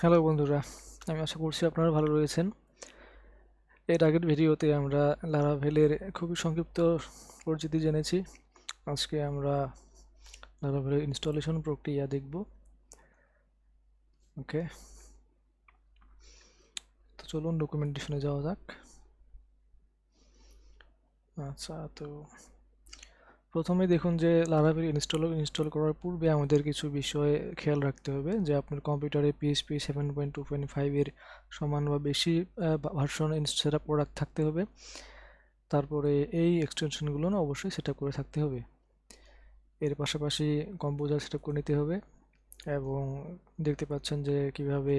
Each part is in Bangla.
হ্যালো বন্ধুরা, আমি আশা করছি আপনারা ভালো রয়েছেন। এর আগের ভিডিওতে আমরা লারাভেলের খুবই সংক্ষিপ্ত পরিচিতি জেনেছি। আজকে আমরা লারাভেলের ইনস্টলেশন প্রক্রিয়া দেখব। ওকে তো চলুন ডকুমেন্টেশনে যাওয়া যাক। আচ্ছা তো প্রথমে দেখুন যে লারাভেল ইনস্টল ইনস্টল করার পূর্বে আমাদের কিছু বিষয়ে খেয়াল রাখতে হবে যে আপনার কম্পিউটারে PHP seven point two point ফাইভের সমান বা বেশি ভার্সন সেট করা থাকতে হবে। তারপরে এই এক্সটেনশনগুলো না অবশ্যই সেট করে থাকতে হবে। এর পাশাপাশি কম্পিউটার সেট করে নিতে হবে এবং দেখতে পাচ্ছেন যে কীভাবে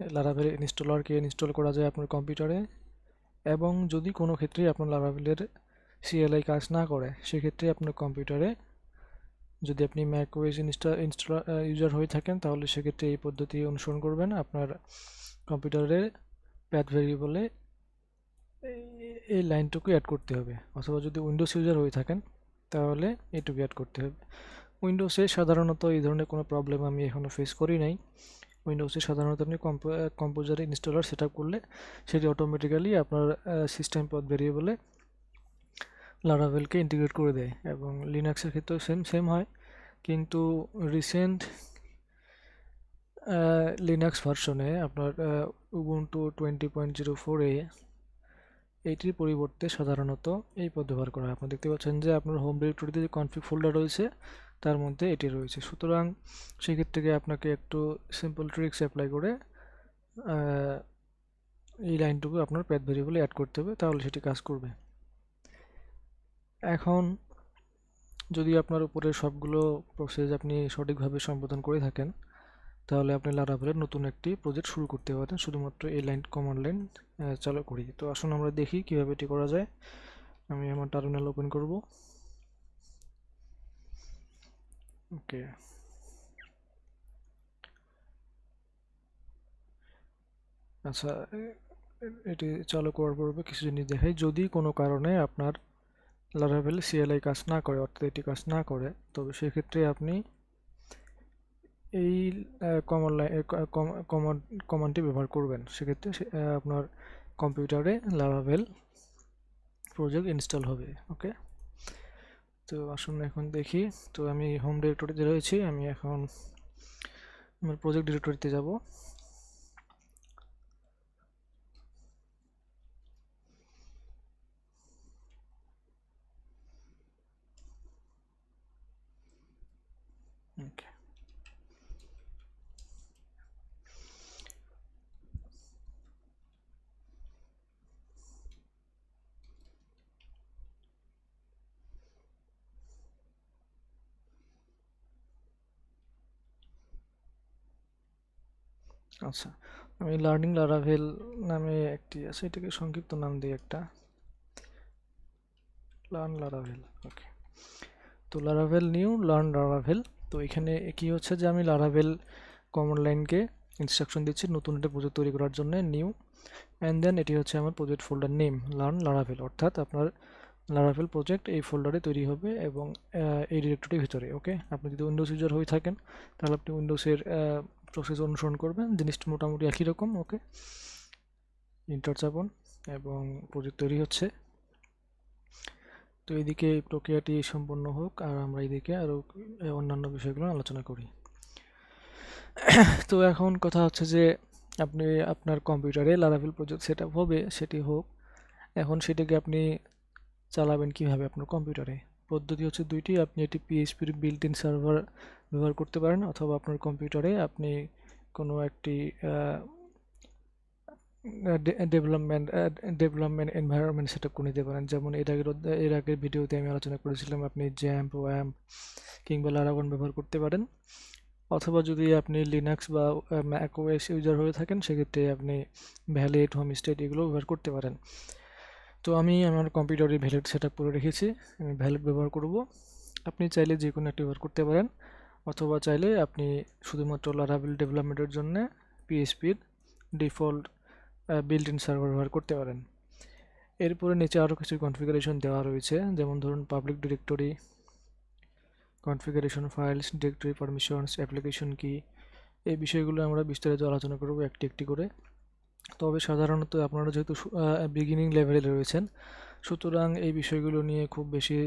লারাভেল ইনস্টলারকে ইনস্টল করা যায় আপনার কম্পিউটারে এবং যদি কোনো ক্ষেত্রে আপনার লারাভেলের সিএলআই কাজ না করে, সেক্ষেত্রে আপনার কম্পিউটারে যদি আপনি ম্যাকওয়েজ ইনস্টা ইনস্টল ইউজার হয়ে থাকেন, তাহলে সেক্ষেত্রে এই পদ্ধতি অনুসরণ করবেন। আপনার কম্পিউটারে প্যাড ভেরিয়েবলে এই লাইনটুকু অ্যাড করতে হবে। অথবা যদি উইন্ডোজ ইউজার হয়ে থাকেন, তাহলে এটুকু অ্যাড করতে হবে। উইন্ডোজে সাধারণত এই ধরনের কোনো প্রবলেম আমি এখনও ফেস করি নাই। উইন্ডোজে সাধারণত আপনি কম্পোজারে ইনস্টলার সেট করলে সেটি অটোমেটিক্যালি আপনার সিস্টেম পথ ভেরিয়েবলে লারাভেলকে ইন্টিগ্রেট করে দেয় এবং লিনাক্সের ক্ষেত্রেও সেম সেম হয়। কিন্তু রিসেন্ট লিনাক্স ভার্সনে আপনার উবুন্টু টোয়েন্টি পয়েন্ট জিরো ফোরে এইটির পরিবর্তে সাধারণত এই পদ ব্যবহার করা হয়। আপনি দেখতে পাচ্ছেন যে আপনার হোম ডিরেক্টরিতে যে কনফিগ ফোল্ডার রয়েছে, তার মধ্যে এটি রয়েছে। সুতরাং সেক্ষেত্রে আপনাকে একটু সিম্পল ট্রিক্স অ্যাপ্লাই করে এই লাইনটুকু আপনার প্যাথ ভেরিয়েবলে অ্যাড করতে হবে, তাহলে সেটি কাজ করবে। এখন যদি আপনার উপরে সবগুলো প্রসেস আপনি সঠিকভাবে সম্বোধন করে থাকেন, তাহলে আপনি লারাভেলের নতুন একটি প্রজেক্ট শুরু করতে পারেন শুধুমাত্র এই লাইন কমান্ড লাইন চালু করি। তো আসুন আমরা দেখি কীভাবে এটি করা যায়। আমি আমার টার্মিনাল ওপেন করব। ওকে আচ্ছা এটি চালু করার পূর্বে কিছু জিনিস দেখাই। যদি কোনো কারণে আপনার লারাভেল সিএলআই কাজ না করে অর্থাৎ এটি কাজ না করে তবে সেক্ষেত্রে আপনি এই কমন লাইন কমন কমান্ডটি ব্যবহার করবেন। সেক্ষেত্রে আপনার কম্পিউটারে লারাভেল প্রজেক্ট ইনস্টল হবে ওকে তো আসুন এখন দেখি, তো আমি হোম ডিরেক্টরিতে রয়েছি, আমি এখন আমার প্রজেক্ট ডিরেক্টরিতে যাব ওকে আচ্ছা আমি লার্নিং লারাভেল নামে একটি আছে, এটাকে সংক্ষিপ্ত নাম দিই একটা। Learn Laravel, okay. তো লারাভেল নিউ, লার্ন লারাভেল। তো এখানে কি হচ্ছে যে আমি লারাভেল কমন লাইনকে ইনস্ট্রাকশন দিচ্ছি নতুন একটা প্রজেক্ট তৈরি করার জন্য, নিউ। অ্যান্ড দেন এটি হচ্ছে আমার project folder name learn Laravel. অর্থাৎ আপনার লারাভেল প্রজেক্ট এই ফোল্ডারে তৈরি হবে এবং এই ডিরেক্টরির ভিতরে, ওকে। আপনি যদি উইন্ডোজ ইউজার হয়ে থাকেন, তাহলে আপনি উইন্ডোজের প্রসেস অনুসরণ করবেন, জিনিসটা মোটামুটি একই রকম ওকে ইন্টার চাপন এবং প্রজেক্ট তৈরি হচ্ছে। তো এইদিকে এই প্রক্রিয়াটি সম্পন্ন হোক, আর আমরা এইদিকে আরও অন্যান্য বিষয়গুলো আলোচনা করি। তো এখন কথা হচ্ছে যে, আপনি আপনার কম্পিউটারে লারাভেল প্রজেক্ট সেট হবে, সেটি হোক। এখন সেটাকে আপনি চালাবেন কীভাবে আপনার কম্পিউটারে? পদ্ধতি হচ্ছে দুইটি। আপনি এটি পিএইচপির বিল্ট ইন সার্ভার ব্যবহার করতে পারেন অথবা আপনার কম্পিউটারে আপনি কোনো একটি development development environment set up করে নিতে পারেন। যেমন এর আগের এর আগের ভিডিওতে আমি আলোচনা করেছিলাম আপনি জ্যাম্প ওয়াম্প কিংবা লারাগন ব্যবহার করতে পারেন। অথবা যদি আপনি লিনাক্স বা ম্যাক ওএস ইউজার হয়ে থাকেন, সেক্ষেত্রে আপনি ভ্যালিড হোম স্টেট এগুলো ব্যবহার করতে পারেন। তো আমি আমার কম্পিউটারে ভ্যালিড সেট করে রেখেছি। আমি ভ্যালিড ব্যবহার করব। আপনি চাইলে যে কোনো একটি ব্যবহার করতে পারেন। অথবা চাইলে আপনি শুধুমাত্র লারাভেল ডেভেলপমেন্টের জন্য পিএসপির ডিফল্ট বিল্ট ইন সার্ভার ব্যবহার করতে পারেন। এরপরে নিচে আরও কিছু কনফিগারেশন দেওয়া রয়েছে। যেমন ধরুন public directory configuration files directory permissions application কি এই বিষয়গুলো আমরা বিস্তারিত আলোচনা করব একটি একটি করে। তবে সাধারণত আপনারা যেহেতু বিগিনিং লেভেলে রয়েছেন, সুতরাং এই বিষয়গুলো নিয়ে খুব বেশি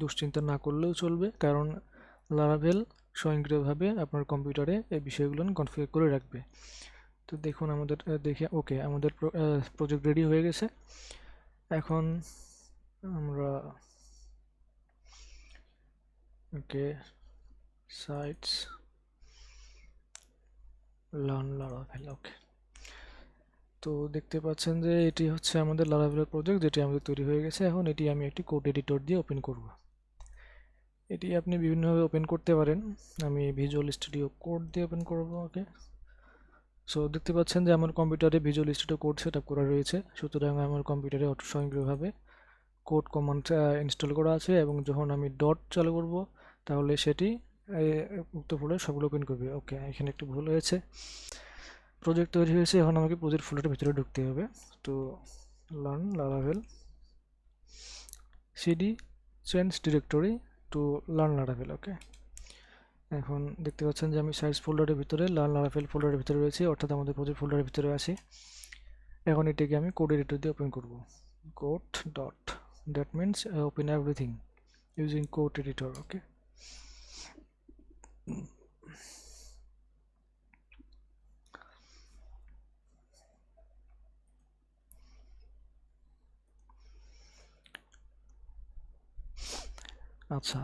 দুশ্চিন্তা না করলেও চলবে। কারণ লারাভেল স্বয়ংক্রিয়ভাবে আপনার কম্পিউটারে এই বিষয়গুলো কনফিগার করে রাখবে। তো দেখুন আমাদের দেখে ওকে আমাদের প্রজেক্ট রেডি হয়ে গেছে। এখন আমরা okay sites learn Laravel okay তো দেখতে পাচ্ছেন যে এটি হচ্ছে আমাদের লারাভেলের প্রজেক্ট যেটি আমাদের তৈরি হয়ে গেছে। এখন এটি আমি একটি কোড এডিটর দিয়ে ওপেন করব। এটি আপনি বিভিন্নভাবে ওপেন করতে পারেন। আমি ভিজুয়াল স্টুডিও কোড দিয়ে ওপেন করব ওকে সো দেখতে পাচ্ছেন যে আমার কম্পিউটারে Visual Studio Code set up করা রয়েছে। সুতরাং আমার কম্পিউটারে অটো স্বয়ংক্রিয়ভাবে কোড কমান্ড ইনস্টল করা আছে এবং যখন আমি ডট চালু করব, তাহলে সেটি উক্ত ফোল্ডার সবগুলো ওপেন করবে। ওকে এখানে একটু ভুল হয়েছে। প্রজেক্ট তৈরি হয়েছে, এখন আমাকে প্রজেক্ট ফোল্ডারের ভিতরে ঢুকতে হবে। তো learn Laravel CD change directory to learn Laravel okay এখন দেখতে পাচ্ছেন যে আমি সাইজ ফোল্ডারের ভিতরে লার্ন লারাভেল ফোল্ডারের ভিতরে রয়েছে, অর্থাৎ আমাদের প্রজেক্ট ফোল্ডারের ভিতরে আছি। এখন এটিকে আমি কোড এডিটর দিয়ে ওপেন করব। Code dot that means open everything using code editor okay আচ্ছা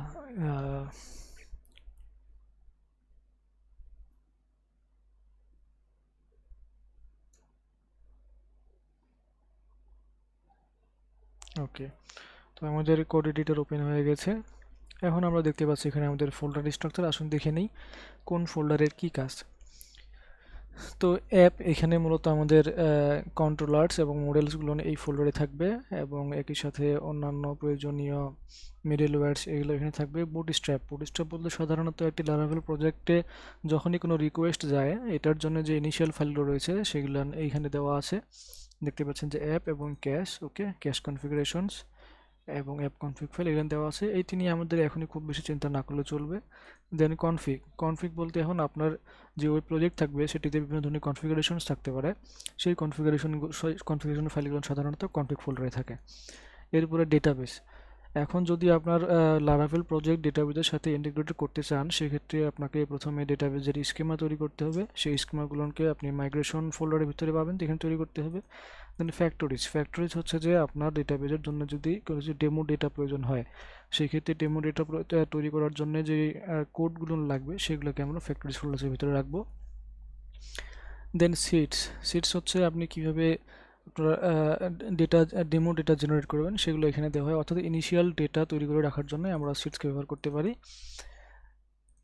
ওকে, তো আমাদের কোড এডিটর ওপেন হয়ে গেছে। এখন আমরা দেখতে পাচ্ছি এখানে আমাদের ফোল্ডার স্ট্রাকচার আসুন দেখে নেই, কোন ফোল্ডারের কি কাজ। তো অ্যাপ এখানে মূলত আমাদের কন্ট্রোলার্স এবং মডেলসগুলো এই ফোল্ডারে থাকবে এবং একই সাথে অন্যান্য প্রয়োজনীয় মিডলওয়্যারস এগুলো এখানে থাকবে। বুট স্ট্র্যাপ বুট স্ট্র্যাপ বলতে সাধারণত একটি লারাভেল প্রজেক্টে যখনই কোনো রিকোয়েস্ট যায়, এটার জন্য যে ইনিশিয়াল ফাইলগুলো রয়েছে সেগুলো এইখানে দেওয়া আছে। দেখতে পাচ্ছেন যে অ্যাপ এবং ক্যাশ ওকে ক্যাশ কনফিগারেশনস এবং অ্যাপ কনফিক ফাইল এখানে দেওয়া আছে। এইটি নিয়ে আমাদের এখনই খুব বেশি চিন্তা না করলে চলবে। দেন কনফিক কনফিগ বলতে এখন আপনার যে ওয়েব প্রজেক্ট থাকবে, সেটিতে বিভিন্ন ধরনের কনফিগারেশনস থাকতে পারে। সেই কনফিগারেশন কনফিগারেশন ফাইলগুলো সাধারণত কনফিগ ফোল্ডারে থাকে। এরপরে ডেটাবেস এখন যদি আপনার লারাভেল প্রজেক্ট ডেটাবেজের সাথে ইন্টিগ্রেট করতে চান, সেক্ষেত্রে আপনাকে প্রথমে ডেটাবেজের স্কিমা তৈরি করতে হবে। সেই স্কিমাগুলোকে আপনি মাইগ্রেশন ফোল্ডারের ভিতরে পাবেন এখানে তৈরি করতে হবে। দেন ফ্যাক্টরিজ ফ্যাক্টরিজ হচ্ছে যে আপনার ডেটাবেজের জন্য যদি কোনো কিছু ডেমো ডেটা প্রয়োজন হয় সেই ক্ষেত্রে ডেমো ডেটা তৈরি করার জন্য যে কোডগুলো লাগবে, সেগুলোকে আমরা ফ্যাক্টরিজ ফোল্ডারের ভিতরে রাখব। দেন সিটস সিটস হচ্ছে আপনি কীভাবে ডেটা ডেমো ডেটা জেনারেট করবেন, সেগুলো এখানে দেওয়া হয়। অর্থাৎ ইনিশিয়াল ডেটা তৈরি করে রাখার জন্য আমরা সিটসকে ব্যবহার করতে পারি।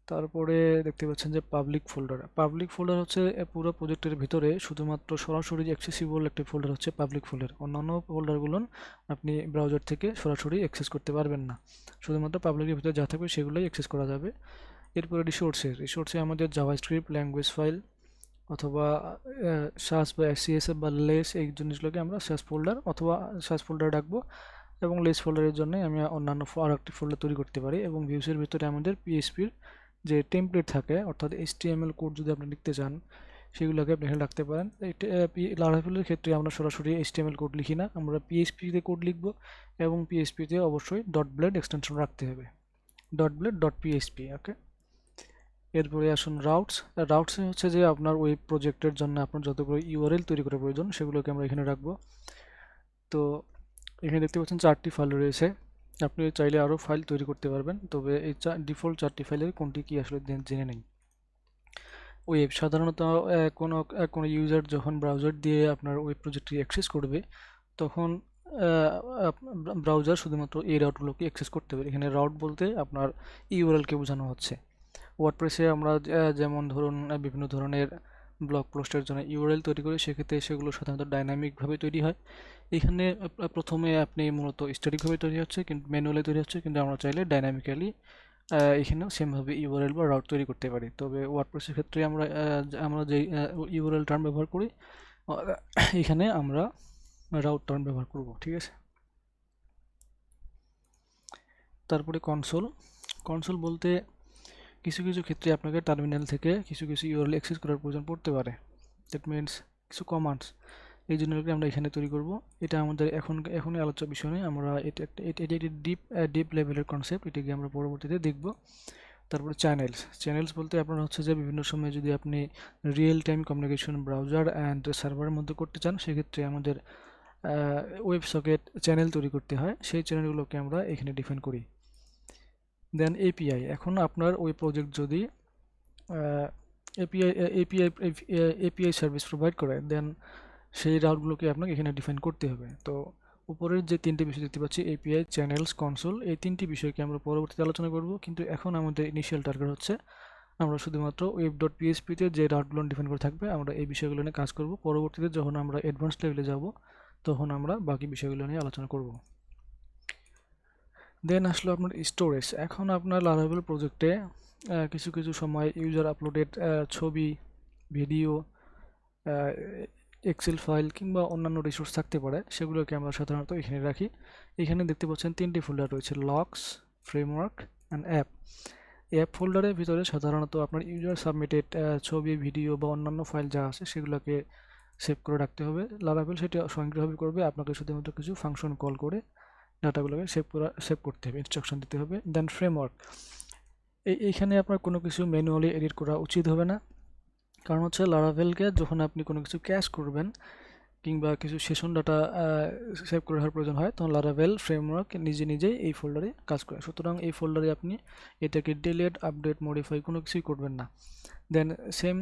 তারপরে দেখতে পাচ্ছেন যে পাবলিক ফোল্ডার পাবলিক ফোল্ডার হচ্ছে পুরো প্রজেক্টের ভিতরে শুধুমাত্র সরাসরি অ্যাক্সেসিবল একটি ফোল্ডার হচ্ছে পাবলিক ফোল্ডার অন্যান্য ফোল্ডারগুলো আপনি ব্রাউজার থেকে সরাসরি অ্যাক্সেস করতে পারবেন না। শুধুমাত্র পাবলিকের ভিতরে যা থাকবে সেগুলোই অ্যাক্সেস করা যাবে। এরপরে রিসোর্সের রিসোর্সে আমাদের জাভাস্ক্রিপ্ট ল্যাঙ্গুয়েজ ফাইল অথবা সাস বা সিএসএফ বা লেস এই জিনিসগুলোকে আমরা সাস ফোল্ডার অথবা সাস ফোল্ডার রাখব এবং লেস ফোল্ডারের জন্য আমি অন্যান্য আর একটি ফোল্ডার তৈরি করতে পারি এবং ভিউসের ভিতরে আমাদের পিএসপির যে টেমপ্লেট থাকে, অর্থাৎ এইচটিএমএল কোড যদি আপনি লিখতে চান, সেগুলোকে আপনি এখানে রাখতে পারেন। লারাভেলের ক্ষেত্রে আমরা সরাসরি এইচটিএমএল কোড লিখি না, আমরা পিএসপিতে কোড লিখব এবং পিএসপিতে অবশ্যই ডট ব্লেড এক্সটেনশন রাখতে হবে। Dot blade dot PHP okay এরপরে আসুন রাউটস রাউটস হচ্ছে যে আপনার ওয়েব প্রজেক্টের জন্য আপনার যতগুলো ইউআরএল তৈরি করা প্রয়োজন, সেগুলোকে আমরা এখানে রাখব। তো এখানে দেখতে পাচ্ছেন চারটি ফাইল রয়েছে। আপনি চাইলে আরও ফাইল তৈরি করতে পারবেন। তবে এই চা ডিফল্ট চারটি ফাইলের কোনটি কি আসলে জেনে নেই। ওয়েব সাধারণত কোনো কোনো ইউজার যখন ব্রাউজার দিয়ে আপনার ওয়েব প্রজেক্টটি অ্যাক্সেস করবে, তখন ব্রাউজার শুধুমাত্র এই রাউটগুলোকে অ্যাক্সেস করতে পারে। এখানে রাউট বলতে আপনার ইউআরএলকে বোঝানো হচ্ছে। ওয়ার্ডপ্রেসে আমরা যেমন ধরুন বিভিন্ন ধরনের ব্লগ পোস্টের জন্য ইউআরএল তৈরি করি, সেক্ষেত্রে সেগুলো সাধারণত ডাইনামিকভাবে তৈরি হয়। এখানে প্রথমে আপনি মূলত স্ট্যাটিকভাবে তৈরি হচ্ছে কিন্তু ম্যানুয়ালি তৈরি হচ্ছে, কিন্তু আমরা চাইলে ডাইনামিক্যালি এখানেও সেমভাবে ইউআরএল বা রাউট তৈরি করতে পারি। তবে ওয়ার্ডপ্রেসের ক্ষেত্রে আমরা আমরা যেই ইউআরএল টার্ম ব্যবহার করি এখানে আমরা রাউট টার্ম ব্যবহার করব, ঠিক আছে? তারপরে কনসোল কনসোল বলতে কিছু কিছু ক্ষেত্রে আপনাকে টার্মিনাল থেকে কিছু কিছু ইউআরএল অ্যাক্সেস করার প্রয়োজন পড়তে পারে। দ্যাট মিনস কিছু কমান্ডস এই জন্য আমরা এখানে তৈরি করব। এটা আমাদের এখন, এখনই আলোচ্য বিষয় নয়। আমরা এটা একটা, এটি একটি ডিপ ডিপ লেভেলের কনসেপ্ট এটাকে আমরা পরবর্তীতে দেখব। তারপরে চ্যানেলস চ্যানেলস বলতে আপনার হচ্ছে যে বিভিন্ন সময় যদি আপনি real time communication browser and সার্ভারের মধ্যে করতে চান, সেক্ষেত্রে আমাদের ওয়েব সকেট চ্যানেল তৈরি করতে হয়। সেই চ্যানেলগুলোকে আমরা এখানে ডিফাইন করি। দেন এপিআই এখন আপনার ওই প্রজেক্ট যদি API API API service provide করে দেন সেই রাউটগুলোকে আপনাকে এখানে ডিফাইন করতে হবে। তো উপরের যে তিনটি বিষয় দেখতে পাচ্ছি এপিআই চ্যানেলস কনসোল এই তিনটি বিষয়কে আমরা পরবর্তীতে আলোচনা করব। কিন্তু এখন আমাদের ইনিশিয়াল টার্গেট হচ্ছে, আমরা শুধুমাত্র ওয়েব ডট পিএসপিতে যে রাউটগুলো ডিফাইন করে থাকবে, আমরা এই বিষয়গুলো নিয়ে কাজ করব। পরবর্তীতে যখন আমরা অ্যাডভান্স লেভেলে যাব, তখন আমরা বাকি বিষয়গুলো নিয়ে আলোচনা করব। দেন আসলো আপনার স্টোরেজ এখন আপনার লারাভেল প্রজেক্টে কিছু কিছু সময় ইউজার আপলোডেড ছবি ভিডিও এক্সেল ফাইল কিংবা অন্যান্য রিসোর্স থাকতে পারে, সেগুলোকে আমরা সাধারণত এখানে রাখি। এখানে দেখতে পাচ্ছেন তিনটি ফোল্ডার রয়েছে logs framework and app app ফোল্ডারের ভিতরে সাধারণত আপনার ইউজার সাবমিটেড ছবি ভিডিও বা অন্যান্য ফাইল যা আছে, সেগুলোকে সেভ করে রাখতে হবে। লারাভেল সেটি স্বয়ংক্রিয়ভাবে করবে, আপনাকে শুধুমাত্র কিছু ফাংশন কল করে ডাটাগুলোকে সেভ করা সেভ করতে হবে ইনস্ট্রাকশন দিতে হবে দেন ফ্রেমওয়ার্ক এই, এইখানে আপনার কোনো কিছু ম্যানুয়ালি এডিট করা উচিত হবে না। কারণ হচ্ছে লারাভেলকে যখন আপনি কোনো কিছু ক্যাশ করবেন কিংবা কিছু সেশন ডাটা সেভ করে রাখার প্রয়োজন হয়, তখন লারাভেল ফ্রেমওয়ার্ক নিজে নিজেই এই ফোল্ডারে কাজ করে। সুতরাং এই ফোল্ডারে আপনি এটাকে ডিলেট আপডেট মডিফাই কোনো কিছুই করবেন না। দেন সেম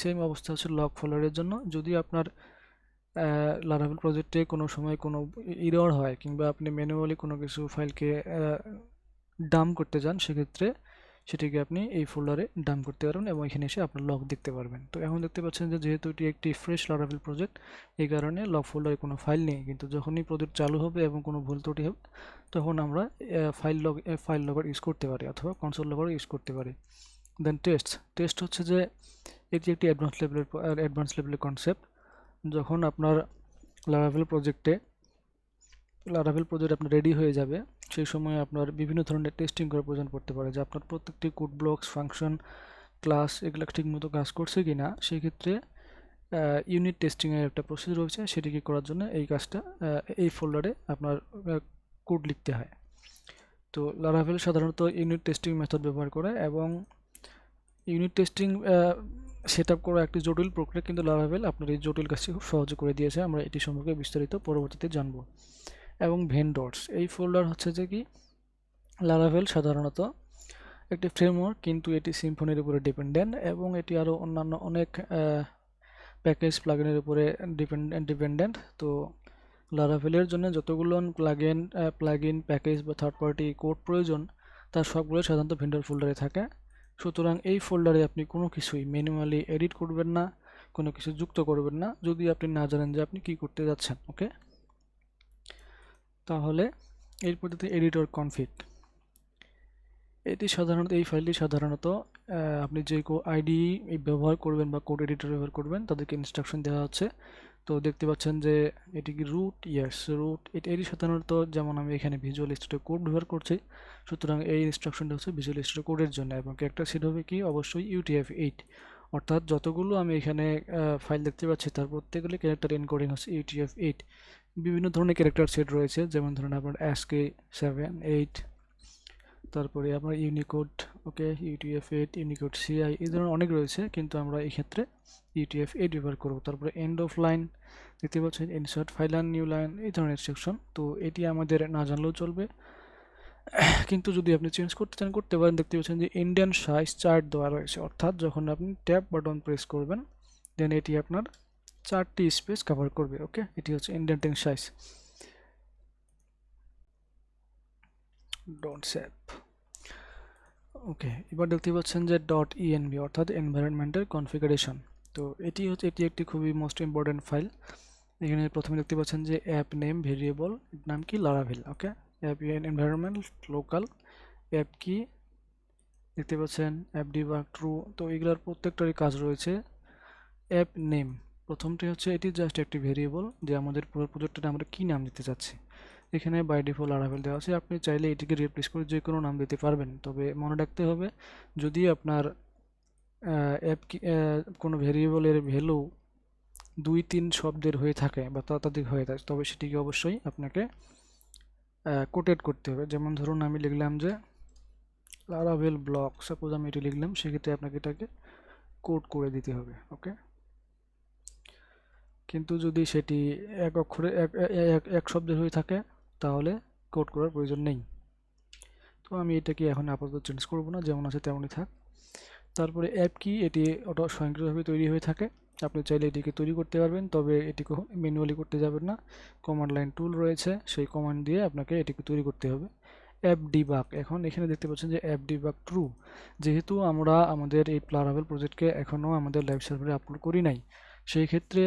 সেম অবস্থা হচ্ছে লক ফোল্ডারের জন্য। যদি আপনার লারাভেল প্রজেক্টে কোনো সময় কোনো ইরর হয় কিংবা আপনি ম্যানুয়ালি কোনো কিছু ফাইলকে ডাম করতে যান, সেক্ষেত্রে সেটিকে আপনি এই ফোল্ডারে ডাম করতে পারবেন এবং এখানে এসে আপনার লক দেখতে পারবেন। তো এখন দেখতে পাচ্ছেন যে যেহেতু এটি একটি ফ্রেশ লারাভেল প্রজেক্ট এই কারণে লক ফোল্ডারে কোনো ফাইল নেই। কিন্তু যখনই প্রজেক্ট চালু হবে এবং কোনো ভুল ত্রুটি হবে, তখন আমরা file log file logger use করতে পারি অথবা কনসোল লগার ইউজ করতে পারি। দেন টেস্ট টেস্ট হচ্ছে যে এটি একটি অ্যাডভান্স লেভেলের অ্যাডভান্স লেভেলের কনসেপ্ট যখন আপনার লারাভেল প্রজেক্টে লারাভেল প্রজেক্ট আপনার রেডি হয়ে যাবে, সেই সময় আপনার বিভিন্ন ধরনের টেস্টিং করার প্রয়োজন পড়তে পারে। যে আপনার প্রত্যেকটি কোড ব্লকস ফাংশন ক্লাস এগুলো ঠিকমতো কাজ করছে কি না সেক্ষেত্রে ইউনিট টেস্টিংয়ের একটা প্রসেস রয়েছে, সেটিকে করার জন্য এই কাজটা এই ফোল্ডারে আপনার কোড লিখতে হয়। তো লারাভেল সাধারণত ইউনিট টেস্টিং মেথড ব্যবহার করে এবং ইউনিট টেস্টিং সেট আপ করা একটি জটিল প্রক্রিয়া কিন্তু লারাভেল আপনার এই জটিল কাজটি খুব সহজে করে দিয়েছে। আমরা এটি সম্পর্কে বিস্তারিত পরবর্তীতে জানব। এবং ভেন্ডর্স এই ফোল্ডার হচ্ছে যে কি? লারাভেল সাধারণত একটি ফ্রেমওয়ার্ক কিন্তু এটি সিম্ফনির উপরে ডিপেন্ডেন্ট এবং এটি আরও অন্যান্য অনেক প্যাকেজ প্লাগিনের উপরে ডিপেন্ডেন্ট ডিপেন্ডেন্ট তো লারাভেলের জন্য যতগুলো প্লাগিন প্লাগিন প্যাকেজ বা থার্ড পার্টি কোড প্রয়োজন, তার সবগুলো সাধারণত ভেন্ডর ফোল্ডারে থাকে। সুতরাং এই ফোল্ডারে আপনি কোনো কিছুই ম্যানুয়ালি এডিট করবেন না, কোনো কিছু যুক্ত করবেন না, যদি আপনি না জানেন যে আপনি কি করতে যাচ্ছেন ওকে তাহলে এর পদ্ধতি এডিটর কনফিগ এটি সাধারণত, এই ফাইলটি সাধারণত আপনি যে কো আইডি ব্যবহার করবেন বা কোড এডিটর ব্যবহার করবেন, তাদেরকে ইনস্ট্রাকশন দেওয়া হচ্ছে। তো দেখতে পাচ্ছেন যে এটি কি রুট ইয়াস রুট এটি সাধারণত যেমন আমি এখানে ভিজুয়াল স্টুডিও কোড ব্যবহার করছি, সুতরাং এই ইনস্ট্রাকশনটা হচ্ছে ভিজুয়াল স্টুডিও কোডের জন্য এবং ক্যারেক্টার সিট হবে কি? অবশ্যই ইউটিএফ এইট অর্থাৎ যতগুলো আমি এখানে ফাইল দেখতে পাচ্ছি, তার প্রত্যেকগুলি ক্যারেক্টার এনকোডিং হচ্ছে ইউটিএফ এইট বিভিন্ন ধরনের ক্যারেক্টার সেট রয়েছে, যেমন ধরুন আপনার এসকে সেভেন এইট তারপরে আপনার Unicode okay UTF eight Unicode CI এই ধরনের অনেক রয়েছে, কিন্তু আমরা এই ক্ষেত্রে ইউটিএফ এইট ব্যবহার করব। তারপরে এন্ড অফ লাইন দেখতে পাচ্ছেন insert file and new line এই ধরনের সেকশন তো এটি আমাদের না জানলেও চলবে। কিন্তু যদি আপনি চেঞ্জ করতে চান, করতে পারেন। দেখতে পাচ্ছেন যে ইন্ডিয়ান সাইজ চার্ট দেওয়া রয়েছে। অর্থাৎ যখন আপনি ট্যাপ বাটন প্রেস করবেন দেন এটি আপনার চারটি স্পেস কভার করবে ওকে এটি হচ্ছে indenting size dot sap okay, এবার দেখতে পাচ্ছেন যে. ডট ইএনবি অর্থাৎ এনভায়রনমেন্টের কনফিগারেশন তো এটি হচ্ছে, এটি একটি খুবই মোস্ট ইম্পর্টেন্ট ফাইল এখানে প্রথমে দেখতে পাচ্ছেন যে অ্যাপ নেম ভেরিয়েবল নাম কি? Laravel okay app environment local app কি দেখতে পাচ্ছেন অ্যাপ ডিবাগ ট্রু তো এগুলোর প্রত্যেকটারই কাজ রয়েছে। অ্যাপ নেম প্রথমটি হচ্ছে, এটি জাস্ট একটি ভেরিয়েবল যে আমাদের পুরো প্রজেক্টটা আমরা কী নাম দিতে চাচ্ছি? এখানে বাই ডিফল্ট লারাভেল দেওয়া আছে। আপনি চাইলে এটিকে রিপ্লেস করে যে কোনো নাম দিতে পারবেন। তবে মনে রাখতে হবে, যদি আপনার অ্যাপ কোনো ভেরিয়েবলের ভ্যালু দুই, তিন শব্দের হয়ে থাকে বা ততোধিক হয়ে থাকে, তবে সেটিকে অবশ্যই আপনাকে কোটেড করতে হবে। যেমন ধরুন আমি লিখলাম যে লারাভেল ব্লক সাপোজ আমি এটি লিখলাম, সেক্ষেত্রে আপনাকে এটাকে কোট করে দিতে হবে ওকে কিন্তু যদি সেটি এক অক্ষরে এক এক শব্দের হয়ে থাকে তাহলে কোড করার প্রয়োজন নেই। তো আমি এটাকে এখন আপাতত চেঞ্জ করব না, যেমন আছে তেমনই থাক। তারপরে অ্যাপ কি এটি অটো স্বয়ংক্রিয়ভাবে তৈরি হয়ে থাকে। আপনি চাইলে এটিকে তৈরি করতে পারবেন, তবে এটিকে ম্যানুয়ালি করতে যাবেন না। কমান্ড লাইন টুল রয়েছে, সেই কমান্ড দিয়ে আপনাকে এটিকে তৈরি করতে হবে। অ্যাপ ডিবাক এখন এখানে দেখতে পাচ্ছেন যে অ্যাপ ডিবাগ ট্রু যেহেতু আমরা আমাদের এই প্লারাভেল প্রজেক্টকে এখনও আমাদের লাইভ সার্ভারে আপলোড করি নাই, সেই ক্ষেত্রে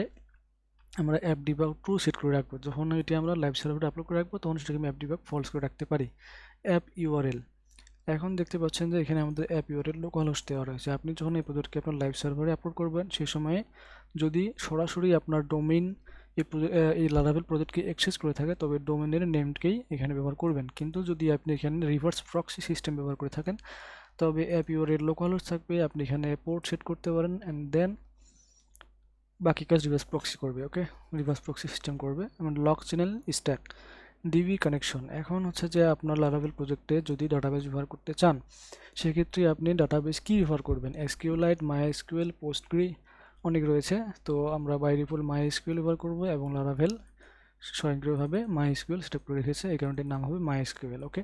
আমরা অ্যাপ ডিবাগ ট্রু সেট করে রাখব। যখন এটি আমরা লাইভ সার্ভারে আপলোড করে রাখব, তখন সেটাকে আমি অ্যাপ ডিবাগ ফলস করে রাখতে পারি। অ্যাপ ইউআরএল এখন দেখতে পাচ্ছেন যে এখানে আমাদের অ্যাপ ইউআরএল লোকাল হোস্ট দেওয়া রয়েছে। আপনি যখন এই প্রজেক্টকে আপনার লাইভ সার্ভারে আপলোড করবেন সেই সময়ে যদি সরাসরি আপনার ডোমেইন এই এই লারাভেল প্রজেক্টকে অ্যাক্সেস করে থাকে, তবে ডোমেনের নেমকেই এখানে ব্যবহার করবেন। কিন্তু যদি আপনি এখানে রিভার্স প্রক্সি সিস্টেম ব্যবহার করে থাকেন, তবে অ্যাপ ইউআরএল লোকাল হোস্ট থাকবে, আপনি এখানে পোর্ট সেট করতে পারেন অ্যান্ড দেন বাকি কাজ রিভার্স প্রক্সি করবে ওকে রিভার্স প্রক্সি সিস্টেম করবে। এবং log channel stack DB connection এখন হচ্ছে যে আপনার লারাভেল প্রজেক্টে যদি ডাটাবেস ব্যবহার করতে চান, সেক্ষেত্রে আপনি ডাটাবেস কি ব্যবহার করবেন? এসকিউলাইট মাই এসকিউএল পোস্টগ্রি অনেক রয়েছে। তো আমরা বাই ডিফল্ট মাই ব্যবহার করব এবং লারাভেল স্বয়ংক্রিয়ভাবে মাই এসকিউএল সেটা করে রেখেছে। এই কারণটির নাম হবে MySQL okay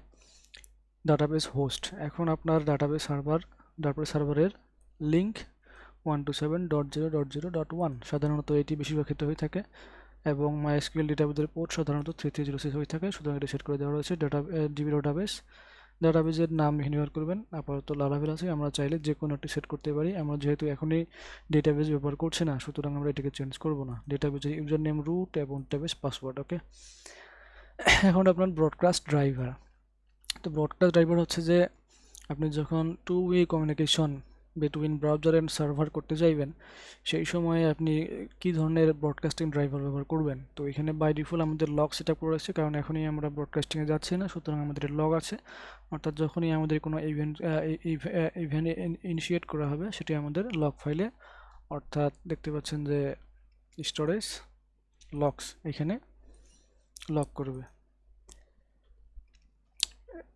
database host এখন আপনার ডাটাবেস সার্ভার ডাটাবেস সার্ভারের link one two seven dot zero dot zero dot one সাধারণত এটি বেশিরভাগ ক্ষেত্রে হয়ে থাকে এবং মাইএসকিউএল ডেটাবেসের পোর্ট সাধারণত থ্রি থ্রি জিরো সিক্স হয়ে থাকে। সুতরাং এটি সেট করে দেওয়া রয়েছে। ডাটা ডিবি ডাটাবেস ডাটাবেসের নাম এখানে করবেন। আপাতত লারাভেল আছে। আমরা চাইলে যে কোনো একটি সেট করতে পারি। আমরা যেহেতু এখনই ডেটাবেস ব্যবহার করছি না, সুতরাং আমরা এটাকে চেঞ্জ করব না। ডেটাবেসের ইউজার নেম রুট এবং ডেটাবেস পাসওয়ার্ড ওকে এখন আপনার ব্রডকাস্ট ড্রাইভার তো ব্রডকাস্ট ড্রাইভার হচ্ছে যে, আপনি যখন two way communication between browser and server করতে চাইবেন, সেই সময় আপনি কি ধরনের ব্রডকাস্টিং ড্রাইভার ব্যবহার করবেন? তো এখানে বাই ডিফল্ট আমাদের লগ সেট আপ করে রাখছে কারণ এখনই আমরা ব্রডকাস্টিংয়ে যাচ্ছি না, সুতরাং আমাদের লগ আছে। অর্থাৎ যখনই আমাদের কোনো ইভেন্ট ইভেন্ট ইনিশিয়েট করা হবে, সেটি আমাদের লগ ফাইলে অর্থাৎ দেখতে পাচ্ছেন যে স্টোরেজ লকস এখানে লক করবে।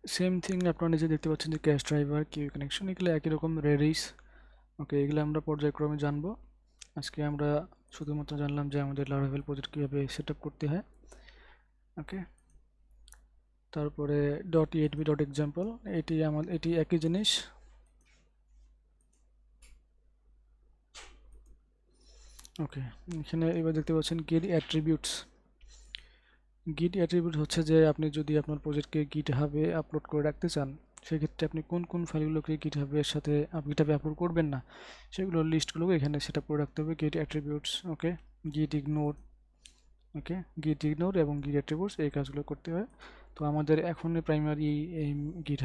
সেম থিং আপনারা নিজে দেখতে পাচ্ছেন যে ক্যাশ ড্রাইভার কিউ কানেকশন এগুলো একই রকম রেডিস ওকে এগুলো আমরা পর্যায়ক্রমে জানব। আজকে আমরা শুধুমাত্র জানলাম যে আমাদের লারাভেল প্রজেক্ট কীভাবে সেট করতে হয়। ওকে তারপরে. ডট ইএডবি ডট এক্সাম্পল এটি আমাদের এটি একই জিনিস। ওকে এখানে এবার দেখতে পাচ্ছেন গিট অ্যাট্রিবিউটস গিট অ্যাট্রিবিউট হচ্ছে যে আপনি যদি আপনার প্রজেক্টকে গিট হাবে আপলোড করে রাখতে চান, সেক্ষেত্রে আপনি কোন কোন ফাইলগুলোকে গিট হাবের সাথে গিট হাবে আপলোড করবেন না, সেগুলোর লিস্টগুলোকে এখানে সেট করে রাখতে হবে গিট অ্যাট্রিবিউটস ওকে গিট ইগনোর ওকে গিট ইগনোর এবং গিট অ্যাট্রিবিউটস এই কাজগুলো করতে হয়। তো আমাদের এখন প্রাইমারি এই গিট